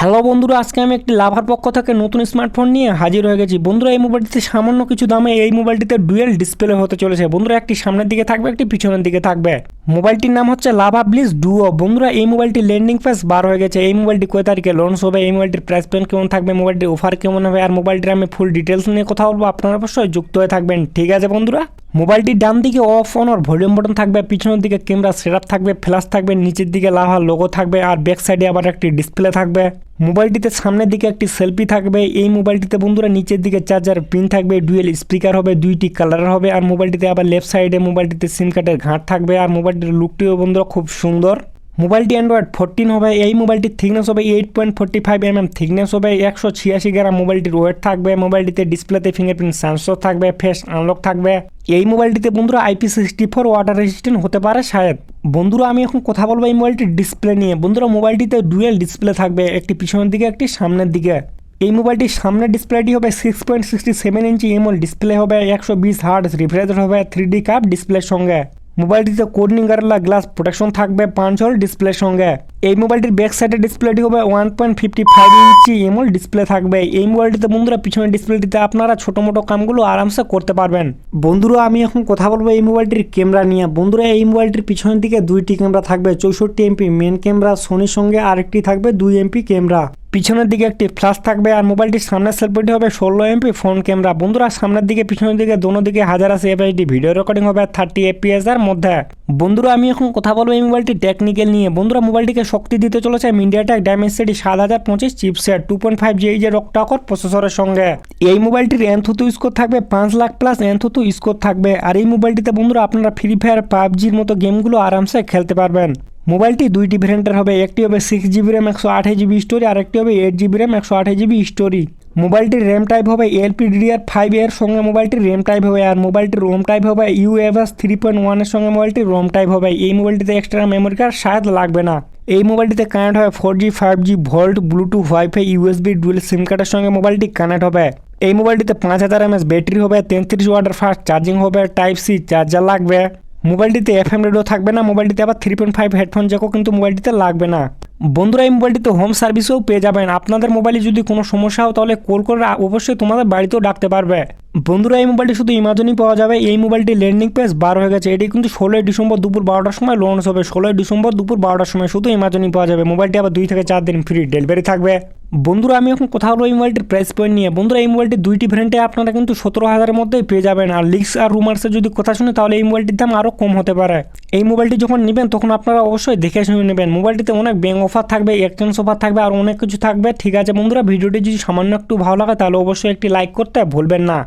Hello বন্ধুরা, আজকে আমি একটি লাভার পক্ষ থেকে নতুন স্মার্টফোন নিয়ে হাজির হয়ে গেছি। বন্ধুরা, এই মোবাইলটিতে সামান্য কিছু দামে এই মোবাইলটিতে ডুয়েল ডিসপ্লে হতে চলেছে। বন্ধুরা, একটি সামনের দিকে থাকবে, একটি পিছনের দিকে থাকবে। মোবাইলটির নাম হচ্ছে লাভা ব্লিস ডুও বন্ধুরা, এই মোবাইলটি ল্যান্ডিং পেজ বার হয়ে গেছে। এই মোবাইলটি কয় তারিখে লঞ্চ হবে, এই মোবাইলটির প্রাইস পয়েন্ট কেমন থাকবে, মোবাইলটির অফার কেমন হবে, আর মোবাইলটির আমি ফুল ডিটেলস নিয়ে কথা বলব। আপনারা অবশ্যই যুক্ত হয়ে থাকবেন। ঠিক আছে বন্ধুরা? মোবাইলটির ডান দিকে অফ, অন আর ভলিউম বটন থাকবে, পিছনের দিকে ক্যামেরা সেটআপ থাকবে, ফ্ল্যাশ থাকবে, নিচের দিকে লাভা লোগো থাকবে আর ব্যাক সাইডে আবার একটি ডিসপ্লে থাকবে। মোবাইলটিতে সামনের দিকে একটি সেলফি থাকবে। এই মোবাইলটিতে বন্ধুরা নিচের দিকে চার্জার পিন থাকবে ডুয়েল স্পিকার হবে, দুইটি কালার হবে আর মোবাইলটিতে আবার লেফট সাইডে মোবাইলটিতে সিম কার্ডের ঘাট থাকবে। আর মোবাইলটির লুকটিও বন্ধুরা খুব সুন্দর। মোবাইলটি অ্যান্ড্রয়েড ফোরটিন হবে, এই মোবাইলটির থিকনেস হবে eight point forty five M M thickness হবে একশো ছিয়াশি গ্রাম, মোবাইলটির ওয়েট থাকবে, মোবাইলটিতে ডিসপ্লেতে ফিঙ্গারপ্রিন্ট সেন্সর থাকবে ফেস আনলক থাকবে। এই মোবাইলটিতে বন্ধুরা IP sixty four water resistant হতে পারে শায়দ। বন্ধুরা, আমি এখন কথা বলব এই মোবাইলটির ডিসপ্লে নিয়ে। বন্ধুরা, মোবাইলটিতে ডুয়েল ডিসপ্লে থাকবে, একটি পিছনের দিকে, একটি সামনের দিকে। এই মোবাইলটির সামনের ডিসপ্লেটি হবে six point sixty seven inch ML display হবে, একশো বিশ হার্ট রিফ্রেশ হবে থ্রি ডি কাপ ডিসপ্লের সঙ্গে। মোবাইলটিতে কোর্নিং গারলা গ্লাস প্রোটেকশন থাকবে পাঁচ হল ডিসপ্লের সঙ্গে। এই মোবাইলটির ব্যাক সাইডের ডিসপ্লেটি হবে one point fifty five inch AMOLED display থাকবে। এই মোবাইলটিতে বন্ধুরা পিছনের ডিসপ্লেটিতে আপনারা ছোটো মোটো কামগুলো আরামসে করতে পারবেন। বন্ধুরা, আমি এখন কথা বলব এই মোবাইলটির ক্যামেরা নিয়ে। বন্ধুরা, এই মোবাইলটির পিছনের দিকে দুইটি ক্যামেরা থাকবে, চৌষট্টি এমপি মেন ক্যামেরা সোনির সঙ্গে আরেকটি থাকবে দুই এমপি ক্যামেরা পিছনের দিকে একটি ফ্ল্যাশ থাকবে আর মোবাইলটির সামনের সেলফিটি হবে ষোলো এমপি ফোন ক্যামেরা বন্ধুরা, সামনের দিকে, পিছনের দিকে, দোনো দিকে হাজার আছে এফএইচডি। ভিডিও রেকর্ডিং হবে থার্টি এফপিএস এর মধ্যে। বন্ধুরা, আমি এখন কথা বলব এই মোবাইলটি টেকনিক্যাল নিয়ে। বন্ধুরা মোবাইলটিকে শক্তি দিতে চলেছে মিডিয়াটেক ডায়মেন্সিটি সাত হাজার পঁচিশ chipset two point five G যে রকটাকর প্রসেসরের সঙ্গে। এই মোবাইলটির এনথুতু স্কোর থাকবে, পাঁচ লাখ প্লাস এনথুতু স্কোর থাকবে। আর এই মোবাইলটিতে বন্ধুরা, আপনারা ফ্রি ফায়ার পাবজির মতো গেমগুলো আরামসে খেলতে পারবেন। মোবাইলটি দুইটি ভ্যারিয়েন্টের হবে, একটি হবে সিক্স জিবি র্যাম একশো আঠাশ জিবি স্টোরি আর একটি হবে এইট জিবি র্যাম একশো আঠাশ জিবি স্টোরি মোবাইলটির র্যাম টাইপ হবে এলপি ডিডিআর ফাইভ এর সঙ্গে মোবাইলটির র্যাম টাইপ হবে, আর মোবাইলটির রোম টাইপ হবে ইউএফএস থ্রি পয়েন্ট ওয়ানের সঙ্গে মোবাইলটির রোম টাইপ হবে। এই মোবাইলটিতে এক্সট্রা মেমোরি কার্ড শায়দ লাগবে না। এই মোবাইলটিতে কানেক্ট হবে four G five G VoLTE Bluetooth wifi USB dual SIM কার্ডের সঙ্গে মোবাইলটি কানেক্ট হবে। এই মোবাইলটিতে পাঁচ হাজার এমএস ব্যাটারি হবে, তেত্রিশ ওয়াটের ফাস্ট চার্জিং হবে টাইপ সি চার্জার লাগবে। মোবাইলটিতে এফএম রেডিও থাকবে না, মোবাইলটিতে আবার থ্রি পয়েন্ট ফাইভ হেডফোন জ্যাকও কিন্তু মোবাইলটিতে লাগবে না। বন্ধুরা, এই মোবাইলটিতে হোম সার্ভিসেও পেয়ে যাবেন। আপনাদের মোবাইলে যদি কোনো সমস্যা হয়, তাহলে কল করে অবশ্যই তোমাদের বাড়িতেও ডাকতে পারবে। বন্ধুরা, এই মোবাইলটি শুধু ইমাজনই পাওয়া যাবে। এই মোবাইলটি ল্যান্ডিং পেজ বার হয়ে গেছে। এটি কিন্তু ষোলোই ডিসেম্বর দুপুর বারোটার সময় লঞ্চ হবে। ষোলোই ডিসেম্বর দুপুর বারোটার সময় শুধু ইমাজনই পাওয়া যাবে। মোবাইলটি আবার দুই থেকে চার দিন ফ্রি ডেলিভারি থাকবে। বন্ধুরা, আমি এখন কথা হলো এই মোবাইলটির প্রাইস পয়েন্ট নিয়ে। বন্ধুরা, এই মোবাইলটি দুইটি ভ্যারিয়েন্টে আপনারা কিন্তু সতেরো হাজারের মধ্যেই পেয়ে যাবেন। আর লিক্স আর রুমার্সের যদি কথা শুনে, তাহলে এই মোবাইলটির দাম আরও কম হতে পারে। এই মোবাইলটি যখন নেবেন, তখন আপনারা অবশ্যই দেখে শুনে নেবেন। মোবাইলটিতে অনেক ব্যাঙ্ক অফার থাকবে এক্সচেঞ্জ অফার থাকবে, আর অনেক কিছু থাকবে। ঠিক আছে বন্ধুরা, ভিডিওটি যদি সামান্য একটু ভালো লাগে, তাহলে অবশ্যই একটি লাইক করতে ভুলবেন না।